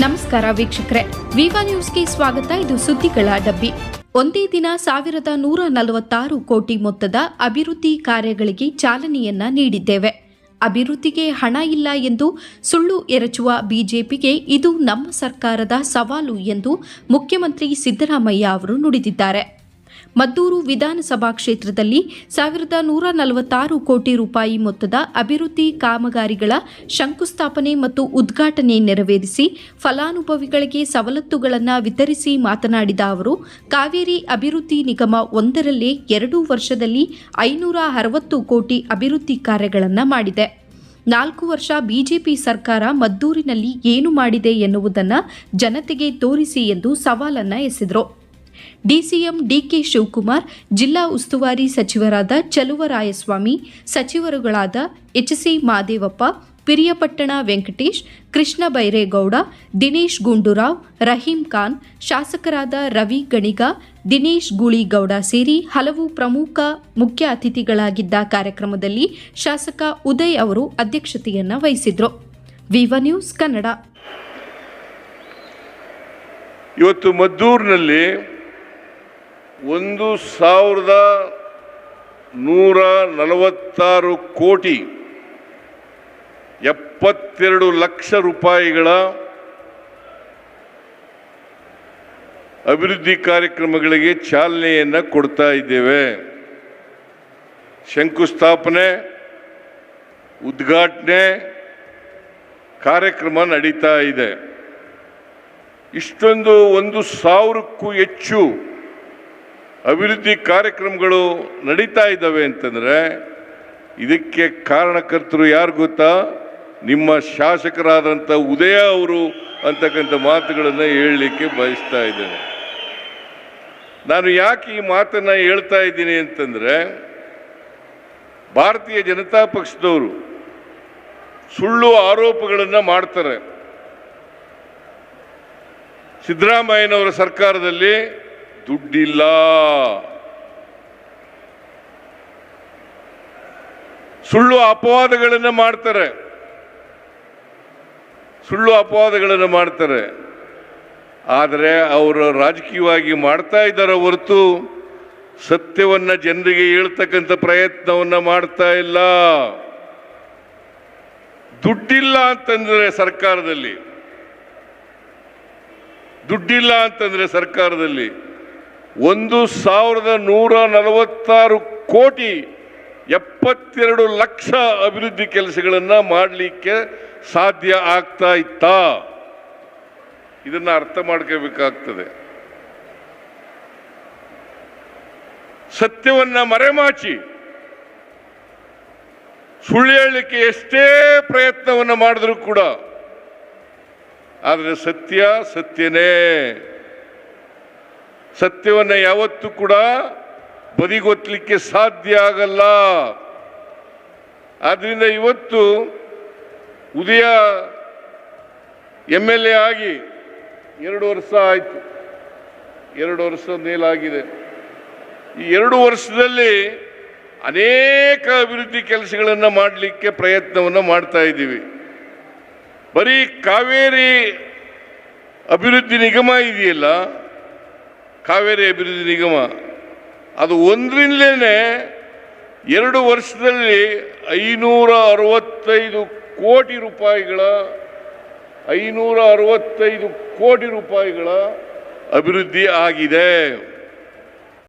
ನಮಸ್ಕಾರ ವೀಕ್ಷಕರೇ. ವಿವಾ ನ್ಯೂಸ್ಗೆ ಸ್ವಾಗತ. ಇದು ಸುದ್ದಿಗಳ ಡಬ್ಬಿ. ಒಂದೇ ದಿನ ಸಾವಿರದ ನೂರ ನಲವತ್ತಾರು ಕೋಟಿ ಮೊತ್ತದ ಅಭಿವೃದ್ಧಿ ಕಾರ್ಯಗಳಿಗೆ ಚಾಲನೆಯನ್ನ ನೀಡಿದ್ದೇವೆ. ಅಭಿವೃದ್ಧಿಗೆ ಹಣ ಇಲ್ಲ ಎಂದು ಸುಳ್ಳು ಎರಚುವ ಬಿಜೆಪಿಗೆ ಇದು ನಮ್ಮ ಸರ್ಕಾರದ ಸವಾಲು ಎಂದು ಮುಖ್ಯಮಂತ್ರಿ ಸಿದ್ದರಾಮಯ್ಯ ಅವರು ನುಡಿದಿದ್ದಾರೆ. ಮದ್ದೂರು ವಿಧಾನಸಭಾ ಕ್ಷೇತ್ರದಲ್ಲಿ ಸಾವಿರದ ನೂರ ನಲವತ್ತಾರು ಕೋಟಿ ರೂಪಾಯಿ ಮೊತ್ತದ ಅಭಿವೃದ್ಧಿ ಕಾಮಗಾರಿಗಳ ಶಂಕುಸ್ಥಾಪನೆ ಮತ್ತು ಉದ್ಘಾಟನೆ ನೆರವೇರಿಸಿ ಫಲಾನುಭವಿಗಳಿಗೆ ಸವಲತ್ತುಗಳನ್ನು ವಿತರಿಸಿ ಮಾತನಾಡಿದ ಅವರು, ಕಾವೇರಿ ಅಭಿವೃದ್ಧಿ ನಿಗಮ ಒಂದರಲ್ಲೇ ಎರಡು ವರ್ಷದಲ್ಲಿ ಐನೂರ ಅರವತ್ತು ಕೋಟಿ ಅಭಿವೃದ್ಧಿ ಕಾರ್ಯಗಳನ್ನು ಮಾಡಿದೆ. ನಾಲ್ಕು ವರ್ಷ ಬಿಜೆಪಿ ಸರ್ಕಾರ ಮದ್ದೂರಿನಲ್ಲಿ ಏನು ಮಾಡಿದೆ ಎನ್ನುವುದನ್ನು ಜನತೆಗೆ ತೋರಿಸಿ ಎಂದು ಸವಾಲನ್ನು ಎಸೆದರು. ಡಿಸಿಎಂ ಡಿಕೆ ಶಿವಕುಮಾರ್, ಜಿಲ್ಲಾ ಉಸ್ತುವಾರಿ ಸಚಿವರಾದ ಚಲುವರಾಯಸ್ವಾಮಿ, ಸಚಿವರುಗಳಾದ ಎಚ್ಸಿ ಮಾದೇವಪ್ಪ, ಪಿರಿಯಪಟ್ಟಣ ವೆಂಕಟೇಶ್, ಕೃಷ್ಣ ಬೈರೇಗೌಡ, ದಿನೇಶ್ ಗುಂಡೂರಾವ್, ರಹೀಂ ಖಾನ್, ಶಾಸಕರಾದ ರವಿ ಗಣಿಗ, ದಿನೇಶ್ ಗೂಳಿಗೌಡ ಸೇರಿ ಹಲವು ಪ್ರಮುಖ ಮುಖ್ಯ ಅತಿಥಿಗಳಾಗಿದ್ದ ಕಾರ್ಯಕ್ರಮದಲ್ಲಿ ಶಾಸಕ ಉದಯ್ ಅವರು ಅಧ್ಯಕ್ಷತೆಯನ್ನ ವಹಿಸಿದ್ರು. ವಿವ ನ್ಯೂಸ್ ಕನ್ನಡ. ಇವತ್ತು ಮದ್ದೂರಿನಲ್ಲಿ ಒಂದು ಸಾವಿರದ ನೂರ ನಲವತ್ತಾರು ಕೋಟಿ ಎಪ್ಪತ್ತೆರಡು ಲಕ್ಷ ರೂಪಾಯಿಗಳ ಅಭಿವೃದ್ಧಿ ಕಾರ್ಯಕ್ರಮಗಳಿಗೆ ಚಾಲನೆಯನ್ನು ಕೊಡ್ತಾ ಇದ್ದೇವೆ. ಶಂಕುಸ್ಥಾಪನೆ, ಉದ್ಘಾಟನೆ, ಕಾರ್ಯಕ್ರಮ ನಡೀತಾ ಇದೆ. ಇಷ್ಟೊಂದು ಒಂದು ಸಾವಿರಕ್ಕೂ ಹೆಚ್ಚು ಅಭಿವೃದ್ಧಿ ಕಾರ್ಯಕ್ರಮಗಳು ನಡೀತಾ ಇದ್ದಾವೆ ಅಂತಂದರೆ ಇದಕ್ಕೆ ಕಾರಣಕರ್ತರು ಯಾರು ಗೊತ್ತಾ? ನಿಮ್ಮ ಶಾಸಕರಾದಂಥ ಉದಯ ಅವರು ಅಂತಕ್ಕಂಥ ಮಾತುಗಳನ್ನು ಹೇಳಲಿಕ್ಕೆ ಬಯಸ್ತಾ ಇದ್ದೇನೆ. ನಾನು ಯಾಕೆ ಈ ಮಾತನ್ನು ಹೇಳ್ತಾ ಇದ್ದೀನಿ ಅಂತಂದರೆ, ಭಾರತೀಯ ಜನತಾ ಪಕ್ಷದವರು ಸುಳ್ಳು ಆರೋಪಗಳನ್ನು ಮಾಡ್ತಾರೆ. ಸಿದ್ದರಾಮಯ್ಯನವರ ಸರ್ಕಾರದಲ್ಲಿ ದುಡ್ಡಿಲ್ಲ. ಸುಳ್ಳು ಅಪವಾದಗಳನ್ನು ಮಾಡ್ತಾರೆ. ಸುಳ್ಳು ಅಪವಾದಗಳನ್ನು ಮಾಡ್ತಾರೆ. ಆದರೆ ಅವರು ರಾಜಕೀಯವಾಗಿ ಮಾಡ್ತಾ ಇದ್ದಾರೆ ಹೊರತು ಸತ್ಯವನ್ನು ಜನರಿಗೆ ಹೇಳ್ತಕ್ಕಂಥ ಪ್ರಯತ್ನವನ್ನು ಮಾಡ್ತಾ ಇಲ್ಲ. ದುಡ್ಡಿಲ್ಲ ಅಂತಂದರೆ ಸರ್ಕಾರದಲ್ಲಿ. ದುಡ್ಡಿಲ್ಲ ಅಂತಂದರೆ ಸರ್ಕಾರದಲ್ಲಿ. ಒಂದು ಸಾವಿರದ ನೂರ ನಲವತ್ತಾರು ಕೋಟಿ ಎಪ್ಪತ್ತೆರಡು ಲಕ್ಷ ಅಭಿವೃದ್ಧಿ ಕೆಲಸಗಳನ್ನು ಮಾಡಲಿಕ್ಕೆ ಸಾಧ್ಯ ಆಗ್ತಾ ಇತ್ತಾ. ಇದನ್ನು ಅರ್ಥ ಮಾಡ್ಕೋಬೇಕಾಗ್ತದೆ. ಸತ್ಯವನ್ನ ಮರೆಮಾಚಿ ಸುಳ್ಳು ಹೇಳಲಿಕ್ಕೆ ಎಷ್ಟೇ ಪ್ರಯತ್ನವನ್ನು ಮಾಡಿದ್ರು ಕೂಡ, ಆದರೆ ಸತ್ಯ ಸತ್ಯನೇ. ಸತ್ಯವನ್ನು ಯಾವತ್ತೂ ಕೂಡ ಬದಿಗೊತ್ತಲಿಕ್ಕೆ ಸಾಧ್ಯ ಆಗಲ್ಲ. ಆದ್ದರಿಂದ ಇವತ್ತು ಉದಯ ಎಂ ಎಲ್ ಎ ಆಗಿ ಎರಡು ವರ್ಷ ಆಯಿತು. ಎರಡು ವರ್ಷ ಮೇಲಾಗಿದೆ. ಈ ಎರಡು ವರ್ಷದಲ್ಲಿ ಅನೇಕ ಅಭಿವೃದ್ಧಿ ಕೆಲಸಗಳನ್ನು ಮಾಡಲಿಕ್ಕೆ ಪ್ರಯತ್ನವನ್ನು ಮಾಡ್ತಾ ಇದ್ದೀವಿ. ಬರೀ ಕಾವೇರಿ ಅಭಿವೃದ್ಧಿ ನಿಗಮ ಇದೆಯಲ್ಲ ಕಾವೇರಿ ಅಭಿವೃದ್ಧಿ ನಿಗಮ. ಅದು ಒಂದರಿಂದಲೇ ಎರಡು ವರ್ಷದಲ್ಲಿ ಐನೂರ ಅರವತ್ತೈದು ಕೋಟಿ ರೂಪಾಯಿಗಳ ಐನೂರ ಅರವತ್ತೈದು ಕೋಟಿ ರೂಪಾಯಿಗಳ ಅಭಿವೃದ್ಧಿ ಆಗಿದೆ.